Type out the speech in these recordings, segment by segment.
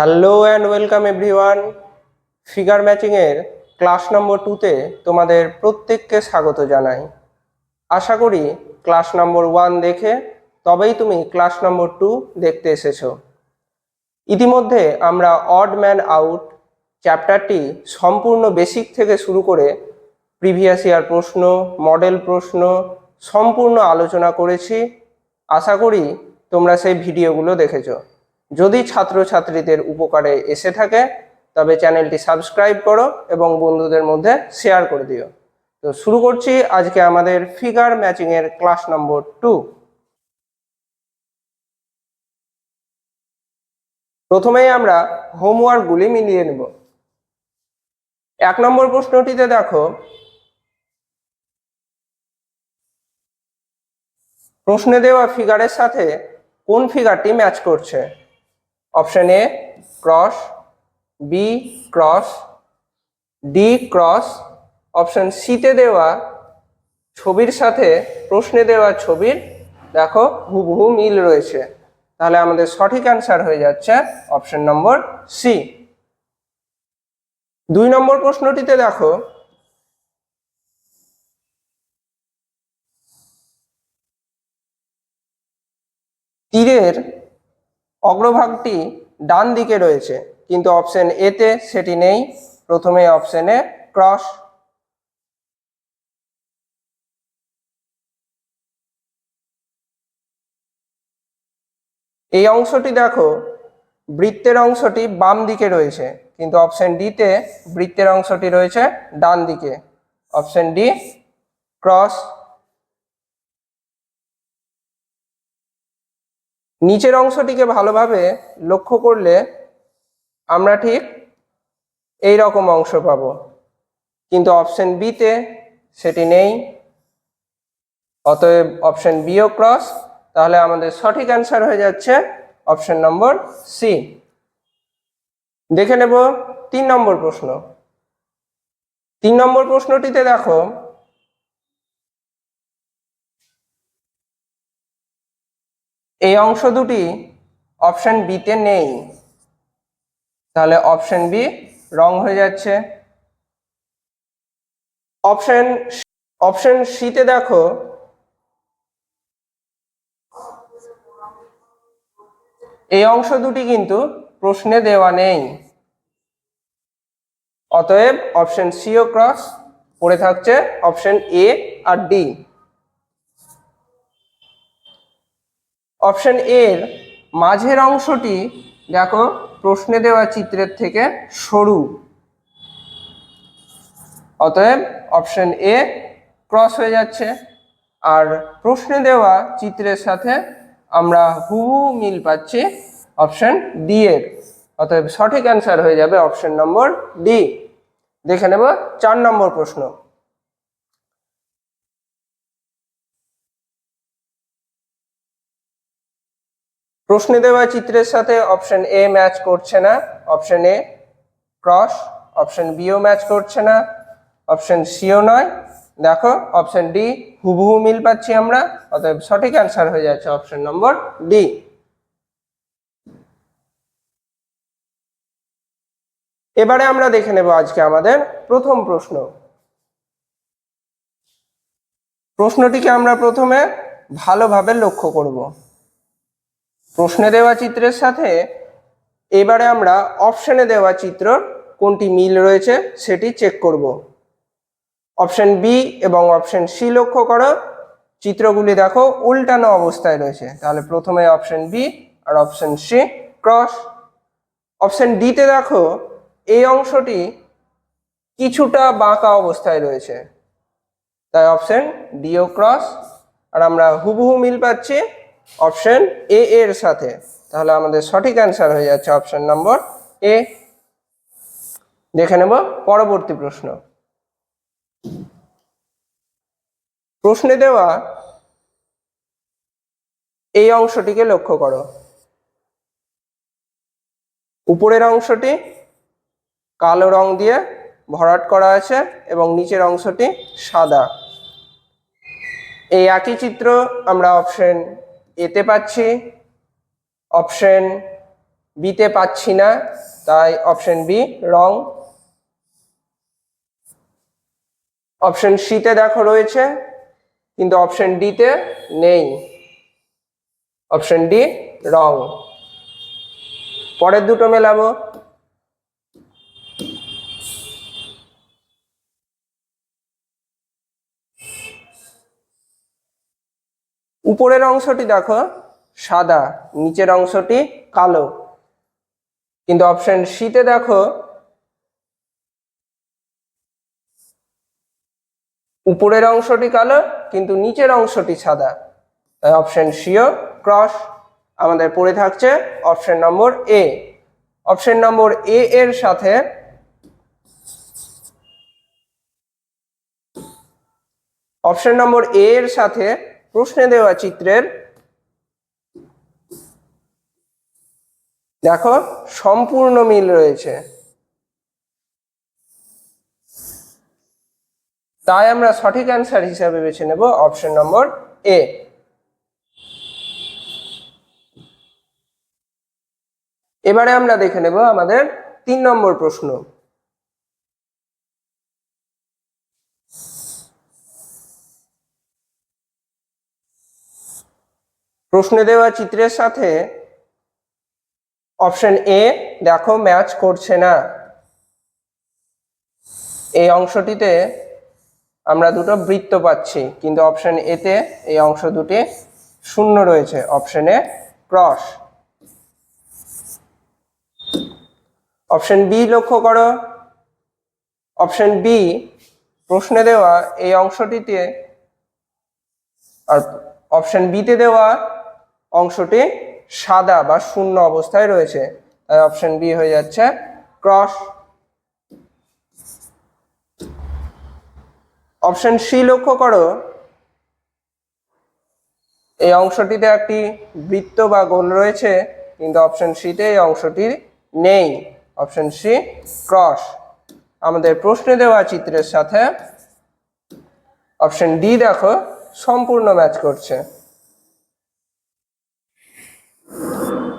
Hello and welcome everyone figure ম্যাচিংয়ের class number টুতে তোমাদের প্রত্যেককে স্বাগত জানাই। আশা করি ক্লাস নম্বর ওয়ান দেখে তবেই তুমি ক্লাস নম্বর টু দেখতে এসেছ। ইতিমধ্যে আমরা অড ম্যান আউট চ্যাপ্টারটি সম্পূর্ণ বেসিক থেকে শুরু করে প্রিভিয়াস ইয়ার প্রশ্ন মডেল প্রশ্ন সম্পূর্ণ আলোচনা করেছি। আশা করি তোমরা সেই ভিডিওগুলো দেখেছ। যদি ছাত্রছাত্রীদের উপকারে এসে থাকে, তবে চ্যানেলটি সাবস্ক্রাইব করো এবং বন্ধুদের মধ্যে শেয়ার করে দিও। তো শুরু করছি আজকে আমাদের ফিগার ম্যাচিংয়ের ক্লাস নম্বর টু। প্রথমেই আমরা হোমওয়ার্কগুলি মিলিয়ে নেব। এক নম্বর প্রশ্নটিতে দেখো, প্রশ্নে দেওয়া ফিগারের সাথে কোন ফিগারটি ম্যাচ করছে? Option A, cross, B, cross, D, cross. Option সিতে দেওয়া ছবির সাথে প্রশ্নে দেওয়া ছবির, দেখো, হুবহু মিল রয়েছে। তাহলে আমাদের সঠিক অ্যান্সার হয়ে যাচ্ছে অপশন নম্বর সি। দুই নম্বর প্রশ্নটিতে দেখো, তীরের অগ্রভাগটি ডান দিকে রয়েছে, কিন্তু অপশন এতে সেটি নেই। প্রথমে অপশনে ক্রস এই অংশটি দেখো, বৃত্তের অংশটি বাম দিকে রয়েছে, কিন্তু অপশন ডিতে বৃত্তের অংশটি রয়েছে ডান দিকে। অপশন ডি ক্রস নিচের অংশটিকে ভালোভাবে লক্ষ্য করলে আমরা ঠিক এই রকম অংশ পাব। কিন্তু অপশন বিতে সেটি নেই। অতএব অপশন বিও ক্রস তাহলে আমাদের সঠিক অ্যান্সার হয়ে যাচ্ছে অপশন নম্বর সি দেখে নেব তিন নম্বর প্রশ্ন। তিন নম্বর প্রশ্নটিতে দেখো এই অংশ দুটি অপশন বিতে নেই। তাহলে অপশন বি রং হয়ে যাচ্ছে। অপশন অপশন সিতে দেখো, এই অংশ দুটি কিন্তু প্রশ্নে দেওয়া নেই। অতএব অপশন সিও ক্রস পড়ে থাকছে অপশন এ আর ডি অপশন এর মাঝের অংশটি দেখো প্রশ্নে দেওয়া চিত্রের থেকে সরু। অতএব অপশন এ ক্রস হয়ে যাচ্ছে। আর প্রশ্নে দেওয়া চিত্রের সাথে আমরা হুবহু মিল পাচ্ছি অপশন ডি এর। অতএব সঠিক অ্যান্সার হয়ে যাবে অপশন নম্বর ডি। দেখে নেব চার নম্বর প্রশ্ন। প্রশ্নে দেওয়া চিত্রের সাথে অপশন এ ম্যাচ করছে না অপশন এ ক্রস অপশন বিও ম্যাচ করছে না অপশন সিও নয়। দেখো অপশন ডি হুবহু মিল পাচ্ছি আমরা, অতএব সঠিক অ্যান্সার হয়ে যাচ্ছে অপশন নম্বর ডি এবারে আমরা দেখে নেব আজকে আমাদের প্রথম প্রশ্ন। প্রশ্নটিকে আমরা প্রথমে ভালোভাবে লক্ষ্য করব। প্রশ্নে দেওয়া চিত্রের সাথে এবারে আমরা অপশনে দেওয়া চিত্র কোনটি মিল রয়েছে সেটি চেক করব। অপশন বি এবং অপশন সি লক্ষ্য করো। চিত্রগুলি দেখো উল্টানো অবস্থায় রয়েছে। তাহলে প্রথমে অপশন বি আর অপশন সি ক্রস অপশন ডিতে দেখো এই অংশটি কিছুটা বাঁকা অবস্থায় রয়েছে। তাই অপশন ডিও ক্রস আর আমরা হুবহু মিল পাচ্ছি অপশন এ এর সাথে। তাহলে আমাদের সঠিক অ্যান্সার হয়ে যাচ্ছে অপশন নম্বর এ। দেখে নেব পরবর্তী প্রশ্ন। প্রশ্নে দেওয়া এই অংশটিকে লক্ষ্য করো। উপরের অংশটি কালো রং দিয়ে ভরাট করা আছে এবং নিচের অংশটি সাদা। এই একই চিত্র আমরা অপশন এতে পাচ্ছি অপশন বিতে পাচ্ছি না, তাই অপশন বি রং অপশন সিতে দেখো রয়েছে, কিন্তু অপশন ডিতে নেই। অপশন ডি রং পরের দুটো মেলাবো। উপরের অংশটি দেখো, সাদা, নিচের অংশটি কালো। কিন্তু অপশন সিতে দেখো, উপরের অংশটি কালো, কিন্তু নিচের অংশটি সাদা। তাই অপশন সিও ক্রস আমাদের পড়ে থাকছে option number A option number এ এর সাথে অপশন নম্বর এ এর সাথে প্রশ্নে দেওয়া চিত্রের দেখো, সম্পূর্ণ মিল রয়েছে। তাই আমরা সঠিক অ্যান্সার হিসাবে বেছে নেব অপশন নম্বর এ এবারে আমরা দেখে নেব আমাদের তিন নম্বর প্রশ্ন। প্রশ্নে দেওয়া চিত্রের সাথে অপশন এ দেখো ম্যাচ করছে না। এই অংশটিতে আমরা দুটো বৃত্ত পাচ্ছি, কিন্তু অপশন এতে এই অংশ দুটি শূন্য রয়েছে, অপশন ক্রস। অপশন বি লক্ষ্য করো। অপশন বি, প্রশ্নে দেওয়া এই অংশটিতে আর অপশন বিতে দেওয়া অংশটি সাদা বা শূন্য অবস্থায় রয়েছে। তাই অপশন বি হয়ে যাচ্ছে ক্রস অপশন সি লক্ষ্য করো, এই অংশটিতে একটি বৃত্ত বা গোল রয়েছে, কিন্তু অপশন সিতে এই অংশটি নেই। অপশন সি ক্রস আমাদের প্রশ্নে দেওয়া চিত্রের সাথে অপশন ডি দেখো, সম্পূর্ণ ম্যাচ করছে।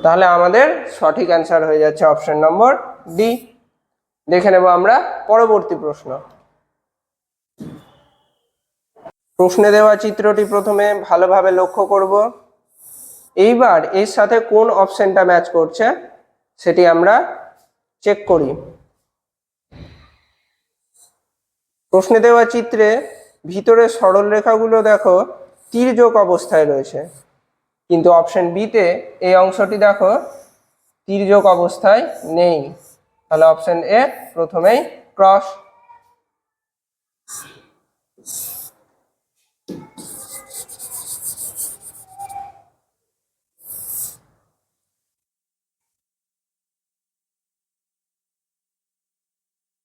তাহলে আমাদের সঠিক অ্যান্সার হয়ে যাচ্ছে অপশন নম্বর ডি দেখে নেব আমরা পরবর্তী প্রশ্ন। প্রশ্নে দেওয়া চিত্রটি প্রথমে ভালোভাবে লক্ষ্য করব। এইবার এর সাথে কোন অপশনটা ম্যাচ করছে সেটি আমরা চেক করি। প্রশ্নে দেওয়া চিত্রে ভিতরে সরল রেখাগুলো দেখো তির্যক অবস্থায় রয়েছে। কিন্তু অপশন বিতে এই অংশটি দেখো, তির্যক অবস্থায় নেই। তাহলে অপশন এ প্রথমেই ক্রস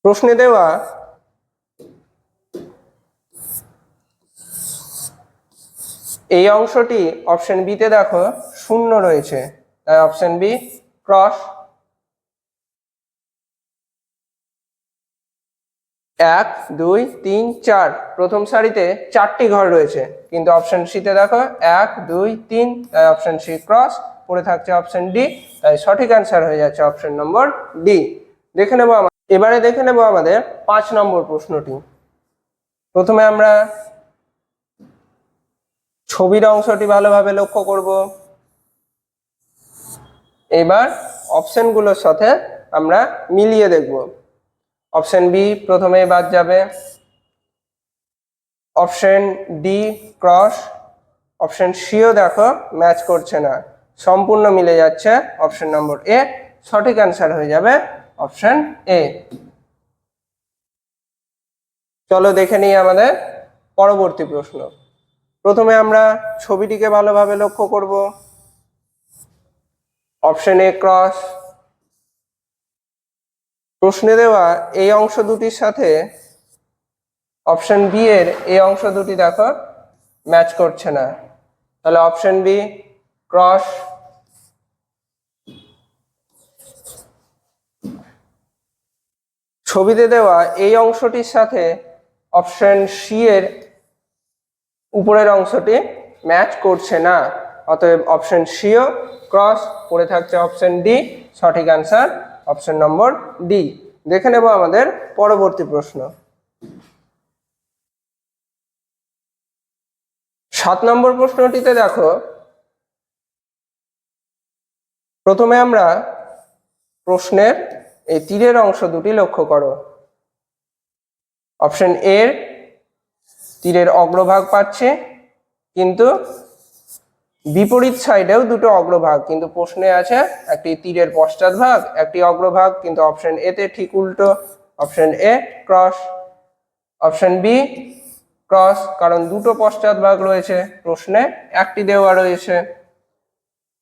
প্রশ্নে দেওয়া এই অংশটি অপশন বিতে দেখো শূন্য রয়েছে। তাই অপশন বি ক্রস এক, দুই, তিন, চার। প্রথম সারিতে চারটি ঘর রয়েছে। কিন্তু অপশন সিতে দেখো এক, দুই, তিন, তাই অপশন সি ক্রস পড়ে থাকছে অপশন ডি তাই সঠিক অ্যান্সার হয়ে যাচ্ছে অপশন নম্বর ডি দেখে নেব এবারে দেখে নেব আমাদের পাঁচ নম্বর প্রশ্নটি। প্রথমে আমরা ছবির অংশটি ভালোভাবে লক্ষ্য করব। এবার অপশনগুলোর সাথে আমরা মিলিয়ে দেখব। অপশন বি প্রথমে বাদ যাবে। অপশন ডি ক্রস অপশন সিও দেখো ম্যাচ করছে না। সম্পূর্ণ মিলে যাচ্ছে অপশন নম্বর এ সঠিক অ্যান্সার হয়ে যাবে অপশন এ চলো দেখে নিই আমাদের পরবর্তী প্রশ্ন। প্রথমে আমরা ছবিটিকে ভালোভাবে লক্ষ্য করব। Option A cross. প্রশ্নে দেওয়া এই অংশ দুটির সাথে অপশন বি এর এই অংশ দুটি দেখো ম্যাচ করছে না। তাহলে অপশন বি ক্রস। ছবিতে দেওয়া এই অংশটির সাথে অপশন সি এর উপরের অংশটি ম্যাচ করছে না। অতএব অপশন সিও ক্রস পড়ে থাকছে অপশন ডি সঠিক অ্যান্সার অপশন নম্বর ডি দেখে নেব আমাদের পরবর্তী প্রশ্ন। সাত নম্বর প্রশ্নটিতে দেখো, প্রথমে আমরা প্রশ্নের এই তীরের অংশ দুটি লক্ষ্য করো। অপশন এর তীরের অগ্রভাগ পাচ্ছে, কিন্তু বিপরীত সাইডেও দুটো অগ্রভাগ, কিন্তু প্রশ্নে আছে একটি তীরের পশ্চাৎ ভাগ একটি অগ্রভাগ, কিন্তু অপশন এতে ঠিক উল্টো, option A cross, option B cross, কারণ দুটো পশ্চাৎ ভাগ রয়েছে, প্রশ্নে একটি দেওয়া রয়েছে,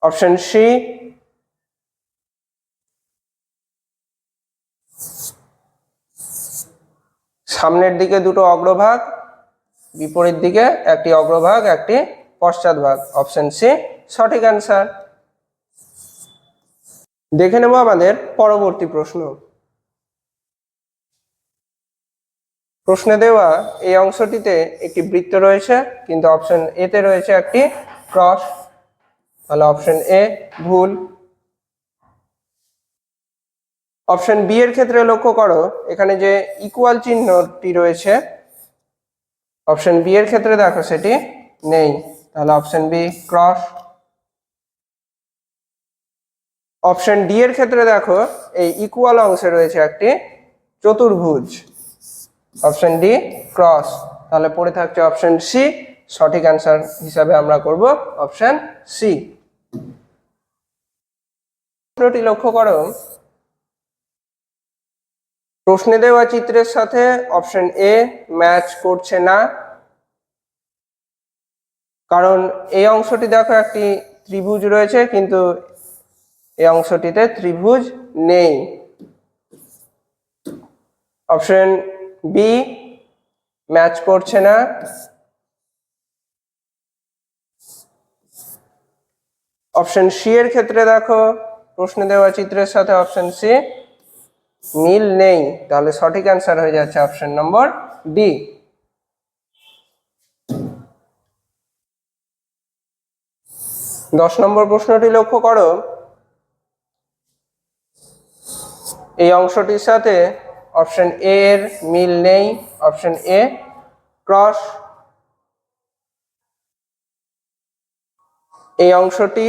অপশন সি সামনের দিকে দুটো অগ্রভাগ বিপরীত দিকে একটি অগ্রভাগ, একটি পশ্চাৎভাগ অপশন সি সঠিক অ্যান্সার দেখে নেব আমাদের পরবর্তী প্রশ্ন। প্রশ্নে দেওয়া এই অংশটিতে একটি বৃত্ত রয়েছে, কিন্তু অপশন এতে রয়েছে একটি ক্রস। তাহলে অপশন এ ভুল। অপশন বি এর ক্ষেত্রে লক্ষ্য করো, এখানে যে ইকুয়াল চিহ্নটি রয়েছে অপশন বি এর ক্ষেত্রে দেখো সেটি নেই। তাহলে option B cross. Option D এর ক্ষেত্রে দেখো, এই ইকুয়াল অংশে রয়েছে একটি চতুর্ভুজ। Option D cross. তাহলে পড়ে থাকছে অপশন সি। সঠিক অ্যান্সার হিসাবে আমরা করব অপশন সি। প্রশ্নটি লক্ষ্য করো। প্রশ্নে দেওয়া চিত্রের সাথে অপশন এ ম্যাচ করছে না। কারণ এই অংশটি দেখো একটি ত্রিভুজ রয়েছে, কিন্তু এই অংশটিতে ত্রিভুজ নেই। অপশন বি ম্যাচ করছে না। অপশন সি এর ক্ষেত্রে দেখো প্রশ্নে দেওয়া চিত্রের সাথে অপশন সি মিল নেই, তাহলে সঠিক অ্যান্সার হয়ে যাচ্ছে অপশন নম্বর ডি দশ নম্বর প্রশ্নটি লক্ষ্য করো। এই অংশটির সাথে অপশন এ এর মিল নেই অপশন এ ক্রস এই অংশটি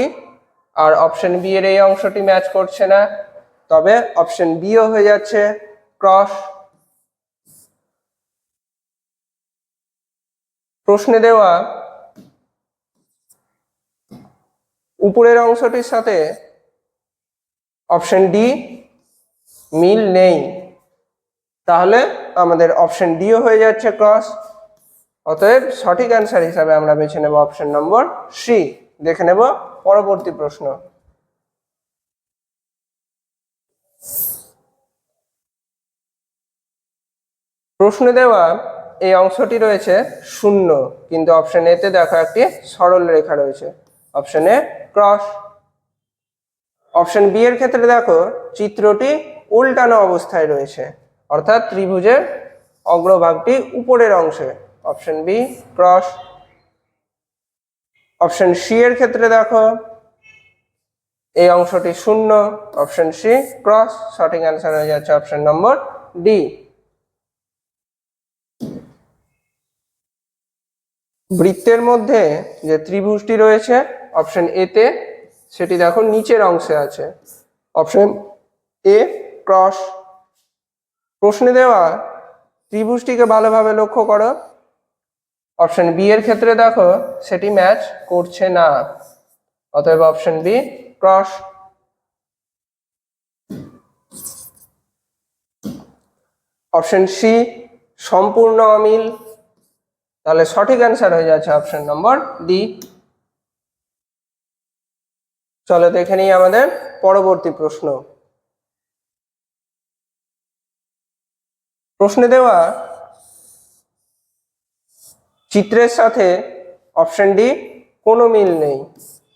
আর অপশন বি এর এই অংশটি ম্যাচ করছে না। তবে অপশন বিও হয়ে যাচ্ছে ক্রস। প্রশ্নে দেওয়া উপরের অংশটির সাথে অপশন ডি মিল নেই। তাহলে আমাদের অপশন ডিও হয়ে যাচ্ছে ক্রস। অতএব সঠিক অ্যান্সার হিসাবে আমরা বেছে নেব অপশন নম্বর সি দেখে নেব পরবর্তী প্রশ্ন। প্রশ্নে দেওয়া এই অংশটি রয়েছে শূন্য, কিন্তু অপশন এতে দেখো একটি সরল রেখা রয়েছে। Option A cross option B এর ক্ষেত্রে দেখো চিত্রটি উল্টানো অবস্থায় রয়েছে, অর্থাৎ ত্রিভুজের অগ্রভাগটি উপরের অংশে। Option B cross option C এর ক্ষেত্রে দেখো এই অংশটি শূন্য অপশন সি ক্রস সঠিক অ্যান্সার হয়ে যাচ্ছে অপশন নম্বর ডি বৃত্তের মধ্যে যে ত্রিভুজটি রয়েছে অপশন এতে সেটি দেখো নিচের অংশে আছে। অপশন এ ক্রস প্রশ্নে দেওয়া, ত্রিভুজটিকে ভালোভাবে লক্ষ্য করো। অপশন বি এর ক্ষেত্রে দেখো, সেটি ম্যাচ করছে না। অতএব option B cross option C সম্পূর্ণ অমিল। তাহলে সঠিক অ্যান্সার হয়ে যাচ্ছে অপশন নম্বর ডি চলো দেখে নিই আমাদের পরবর্তী প্রশ্ন। প্রশ্নে দেওয়া, চিত্রের সাথে অপশন ডি কোনো মিল নেই।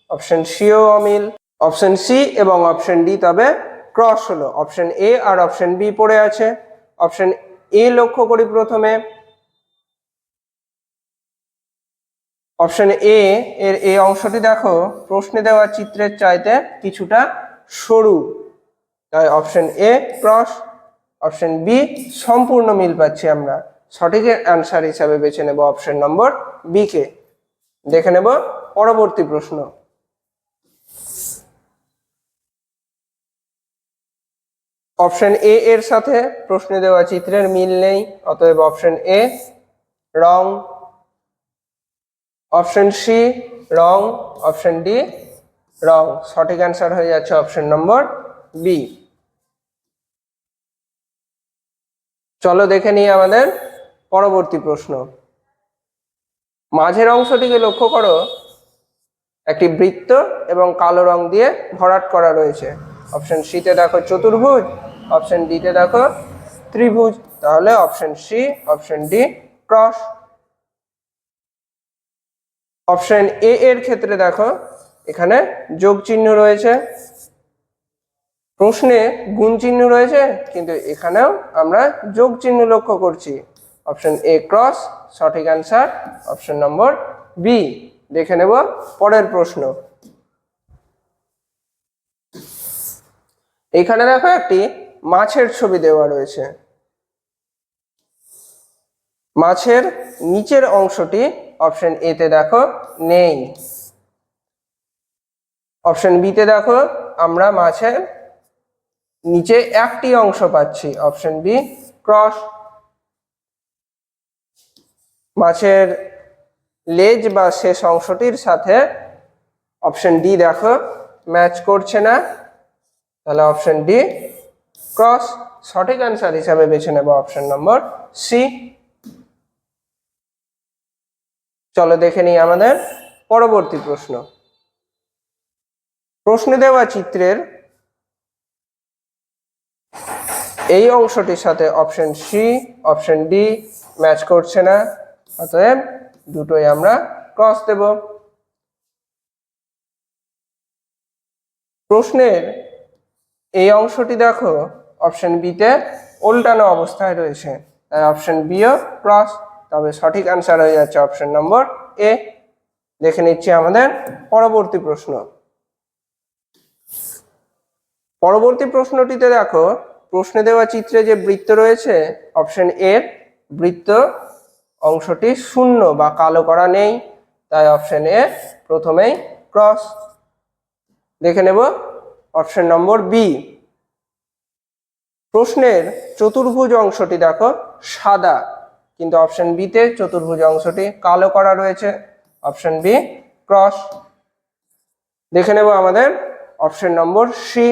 অপশন সিও অমিল অপশন সি এবং অপশন ডি তবে ক্রস হলো। অপশন এ আর অপশন বি পড়ে আছে। অপশন এ লক্ষ্য করি প্রথমে। অপশন এ এর এই অংশটি দেখো, প্রশ্নে দেওয়া চিত্রের চাইতে কিছুটা সরু। তাই option A cross option B সম্পূর্ণ মিল পাচ্ছি আমরা। সঠিক অ্যান্সার হিসাবে বেছে নেব অপশন নম্বর বি কে। দেখে নেব পরবর্তী প্রশ্ন। অপশন এ এর সাথে প্রশ্নে দেওয়া চিত্রের মিল নেই, অতএব option A wrong. Option C wrong. Option D wrong. সঠিক অ্যান্সার হয়ে যাচ্ছে অপশন নম্বর বি চলো দেখে নিই আমাদের পরবর্তী প্রশ্ন। মাঝের অংশটিকে লক্ষ্য করো। একটি বৃত্ত এবং কালো রং দিয়ে ভরাট করা রয়েছে। অপশন সিতে দেখো চতুর্ভুজ, অপশন ডিতে দেখো ত্রিভুজ। তাহলে option C option D cross. Option A এর ক্ষেত্রে দেখো, এখানে যোগ চিহ্ন রয়েছে। প্রশ্নে গুণ চিহ্ন রয়েছে, কিন্তু এখানেও আমরা যোগ চিহ্ন লক্ষ্য করছি। অপশন এ ক্রস, সঠিক অ্যান্সার। অপশন নম্বর বি, দেখে নেব পরের প্রশ্ন। এখানে দেখো একটি মাছের ছবি দেওয়া রয়েছে। মাছের নিচের অংশটি অপশন এতে দেখো, নেই। অপশন বিতে দেখো, আমরা মাছের নিচে একটি অংশ পাচ্ছি। অপশন বি ক্রস মাছের লেজ বা শেষ অংশটির সাথে অপশন ডি দেখো ম্যাচ করছে না। তাহলে অপশন ডি ক্রস সঠিক অ্যান্সার হিসাবে বেছে নেব। অপশন নম্বর সি চলো দেখে নিই আমাদের পরবর্তী প্রশ্ন। প্রশ্নে দেওয়া চিত্রের এই অংশটির সাথে option C option D match করছে না। অতএব দুটোই আমরা ক্রস দেব। প্রশ্নের এই অংশটি দেখো অপশন বিতে উল্টানো অবস্থায় রয়েছে। তাই অপশন বিও ক্রস তবে সঠিক অ্যান্সার হয়ে যাচ্ছে অপশন নম্বর এ দেখে নিচ্ছি আমাদের পরবর্তী প্রশ্ন। পরবর্তী প্রশ্নটিতে দেখো, প্রশ্নে দেওয়া চিত্রে যে বৃত্ত রয়েছে, অপশন এর বৃত্ত অংশটি শূন্য বা কালো করা নেই, তাই অপশন এ প্রথমেই ক্রস। দেখে নেব অপশন নম্বর বি প্রশ্নের চতুর্ভুজ অংশটি দেখো সাদা কিন্তু অপশন বিতে চতুর্ভুজ অংশটি কালো করা রয়েছে। Option B cross. দেখে নেব আমাদের অপশন নম্বর সি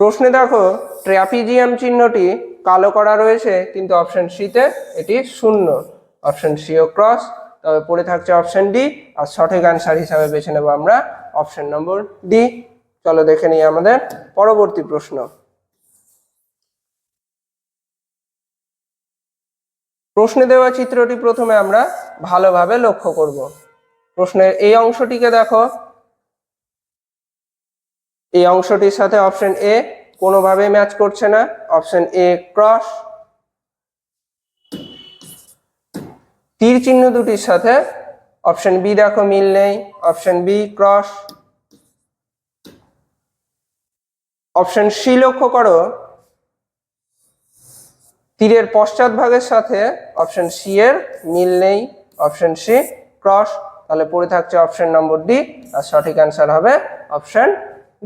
প্রশ্নে দেখো, ট্র্যাপিজিয়াম চিহ্নটি কালো করা রয়েছে, কিন্তু অপশন সিতে এটি শূন্য। অপশন সিও ক্রস, তবে পড়ে থাকছে অপশন ডি আর সঠিক অ্যান্সার হিসাবে বেছে নেব আমরা অপশন নম্বর ডি চলো দেখে নিই আমাদের পরবর্তী প্রশ্ন। প্রশ্নে দেওয়া চিত্রটি প্রথমে আমরা ভালোভাবে লক্ষ্য করব। প্রশ্নের এই অংশটিকে দেখো। এই অংশটির সাথে অপশন এ কোনোভাবে ম্যাচ করছে না। Option A cross. তীর চিহ্ন দুটির সাথে অপশন বি দেখো, মিল নেই। Option B cross. Option C লক্ষ্য করো। তীরের পশ্চাৎ ভাগের সাথে অপশন সি এর মিল নেই অপশন সি ক্রস তাহলে পড়ে থাকছে অপশন নম্বর ডি আর সঠিক অ্যান্সার হবে অপশন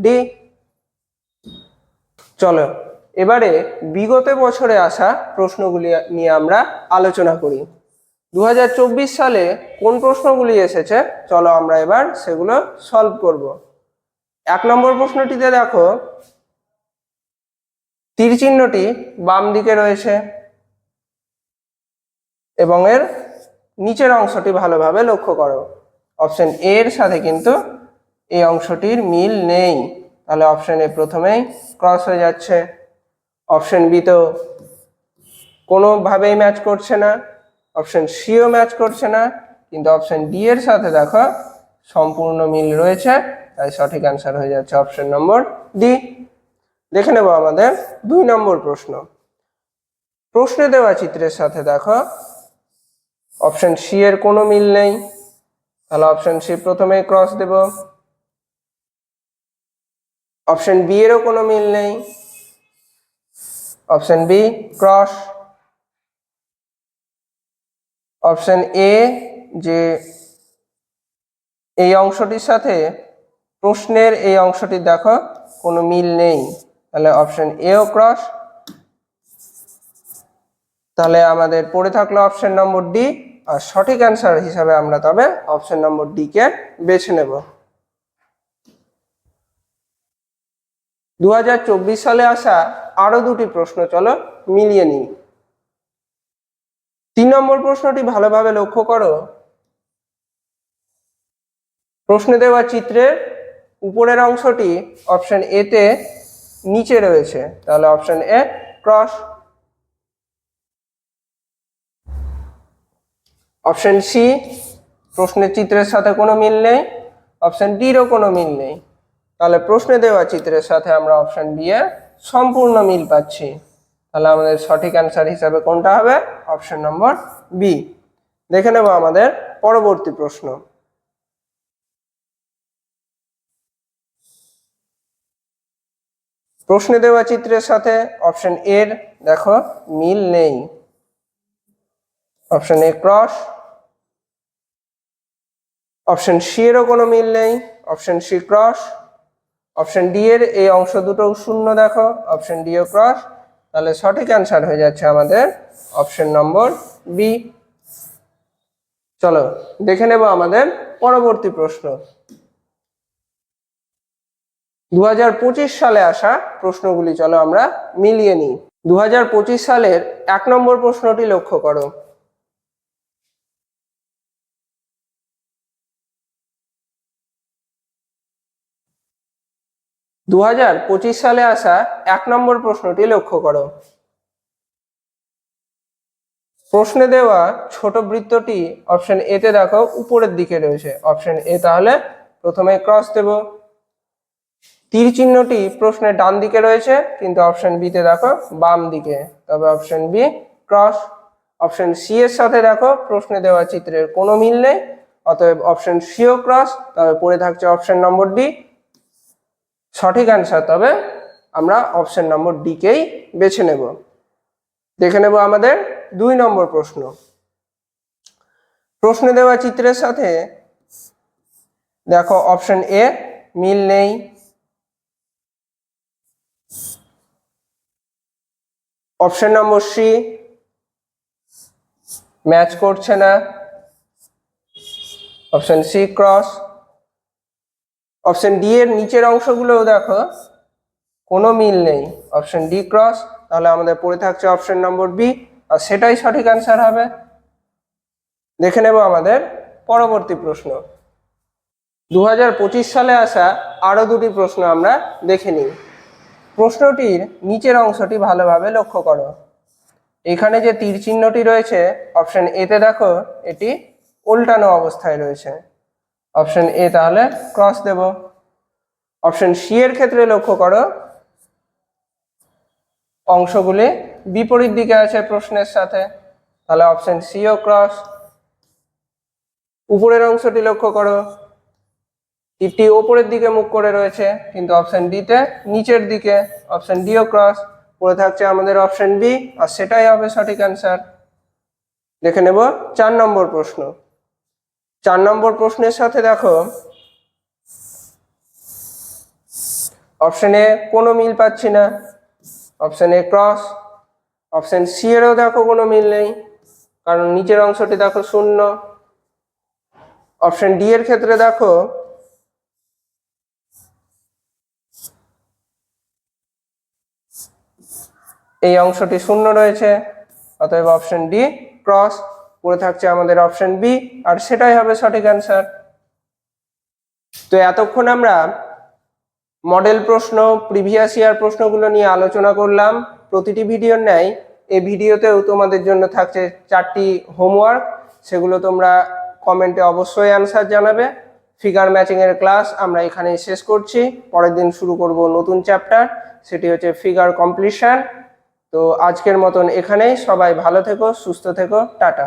ডি চলো, এবারে বিগত বছরে আসা প্রশ্নগুলি নিয়ে আমরা আলোচনা করি। দু হাজার চব্বিশ সালে কোন প্রশ্নগুলি এসেছে? চলো আমরা এবার সেগুলো সলভ করব। এক নম্বর প্রশ্নটিতে দেখো তীর চিহ্নটি বাম দিকে রয়েছে এবং এর নিচের অংশটি ভালোভাবে লক্ষ্য করো। অপশন এর সাথে কিন্তু এই অংশটির মিল নেই। তাহলে অপশন এ প্রথমেই ক্রস হয়ে যাচ্ছে। অপশন বি তো কোনোভাবেই ম্যাচ করছে না। অপশন সিও ম্যাচ করছে না। কিন্তু অপশন ডি এর সাথে দেখো সম্পূর্ণ মিল রয়েছে। তাই সঠিক অ্যান্সার হয়ে যাচ্ছে অপশন নম্বর ডি দেখে নেব আমাদের দুই নম্বর প্রশ্ন। প্রশ্নে দেওয়া চিত্রের সাথে দেখো অপশন সি এর কোনো মিল নেই। তাহলে অপশন সি প্রথমেই ক্রস দেব। অপশন বি এরও কোনো মিল নেই। Option B cross option A যে এই অংশটির সাথে প্রশ্নের এই অংশটি দেখো, কোনো মিল নেই। তাহলে অপশন এও ক্রস তাহলে আমাদের পড়ে থাকল অপশন নম্বর ডি আর সঠিক অ্যান্সার হিসাবে আমরা তবে অপশন নম্বর ডি কে বেছে নেব। দু হাজার চব্বিশ সালে আসা আরও দুটি প্রশ্ন, চলো মিলিয়ে নিই। তিন নম্বর প্রশ্নটি ভালোভাবে লক্ষ্য করো। প্রশ্নে দেওয়া চিত্রের উপরের অংশটি অপশন এ তে নিচে রয়েছে, তাহলে option A cross option C প্রশ্নের চিত্রের সাথে কোনো মিল নেই। অপশন ডিরও কোনো মিল নেই। তাহলে প্রশ্নে দেওয়া চিত্রের সাথে আমরা অপশন বি এর সম্পূর্ণ মিল পাচ্ছি। তাহলে আমাদের সঠিক অ্যান্সার হিসাবে কোনটা হবে? অপশন নম্বর বি দেখে নেব আমাদের পরবর্তী প্রশ্ন। প্রশ্নে দেওয়া চিত্রের সাথে অপশন এর দেখো, মিল নেই। Option A cross option C এরও কোনো মিল নেই। Option C cross option D এর এই অংশ দুটো শূন্য, দেখো অপশন ডি ও ক্রস তাহলে সঠিক অ্যান্সার হয়ে যাচ্ছে আমাদের অপশন নম্বর বি চলো, দেখে নেব আমাদের পরবর্তী প্রশ্ন। দু হাজার পঁচিশ সালে আসা প্রশ্নগুলি চলো আমরা মিলিয়ে নিই। দু হাজার পঁচিশ সালের এক নম্বর প্রশ্নটি লক্ষ্য করো। দু হাজার পঁচিশ সালে আসা এক নম্বর প্রশ্নটি লক্ষ্য করো। প্রশ্নে দেওয়া ছোট বৃত্তটি অপশন এতে দেখো, উপরের দিকে রয়েছে। অপশন এ তাহলে প্রথমে ক্রস দেব। তীর চিহ্নটি প্রশ্নের ডান দিকে রয়েছে, কিন্তু অপশন বি তে দেখো, বাম দিকে। তবে option B cross option C এর সাথে দেখো, প্রশ্নে দেওয়া চিত্রের কোনো মিল নেই, অতএব অপশন সিও ক্রস তবে পড়ে থাকছে অপশন নম্বর ডি সঠিক অ্যান্সার তবে আমরা অপশন নম্বর ডি কেই বেছে নেব। দেখে নেব আমাদের দুই নম্বর প্রশ্ন। প্রশ্নে দেওয়া চিত্রের সাথে দেখো অপশন এ মিল নেই। Option number C. ম্যাচ করছে না। Option C, cross. Option D এর নিচের অংশগুলোও দেখো। কোনো মিল নেই। Option D, cross. তাহলে আমাদের পড়ে থাকছে অপশন নম্বর বি। আর সেটাই সঠিক অ্যান্সার হবে। দেখে নেব আমাদের পরবর্তী প্রশ্ন। দু হাজার পঁচিশ সালে আসা আরও দুটি প্রশ্ন আমরা দেখে নিই। প্রশ্নটির নিচের অংশটি ভালোভাবে লক্ষ্য করো। এখানে যে তীর চিহ্নটি রয়েছে অপশন এতে দেখো, এটি উল্টানো অবস্থায় রয়েছে। অপশন এ তাহলে ক্রস দেব। অপশন সি এর ক্ষেত্রে লক্ষ্য করো, অংশগুলি বিপরীত দিকে আছে প্রশ্নের সাথে। তাহলে অপশন সিও ক্রস উপরের অংশটি লক্ষ্য করো। তীরটি ওপরের দিকে মুখ করে রয়েছে, কিন্তু অপশন ডিতে নিচের দিকে অপশন ডিও ক্রস পড়ে থাকছে আমাদের অপশন বি আর সেটাই হবে সঠিক অ্যান্সার দেখে নেব চার নম্বর প্রশ্ন। চার নম্বর প্রশ্নের সাথে দেখো অপশন কোনো মিল পাচ্ছি না option A cross option C এরও দেখো কোনো মিল নেই, কারণ নিচের অংশটি দেখো শূন্য। অপশন ডি এর ক্ষেত্রে দেখো এই অংশটি শূন্য রয়েছে, অতএব অপশন ডি ক্রস পড়ে থাকছে আমাদের অপশন বি আর সেটাই হবে সঠিক অ্যান্সার তো এতক্ষণ আমরা মডেল প্রশ্ন প্রিভিয়াস ইয়ার প্রশ্নগুলো নিয়ে আলোচনা করলাম। প্রতিটি ভিডিওর ন্যায় এই ভিডিওতেও তোমাদের জন্য থাকছে চারটি হোমওয়ার্ক সেগুলো তোমরা কমেন্টে অবশ্যই অ্যান্সার জানাবে। ফিগার ম্যাচিংয়ের ক্লাস আমরা এখানেই শেষ করছি। পরের দিন শুরু করব নতুন চ্যাপ্টার সেটি হচ্ছে ফিগার কমপ্লিশন তো আজকের মতন এখানেই সবাই ভালো থেকো সুস্থ থেকো টাটা।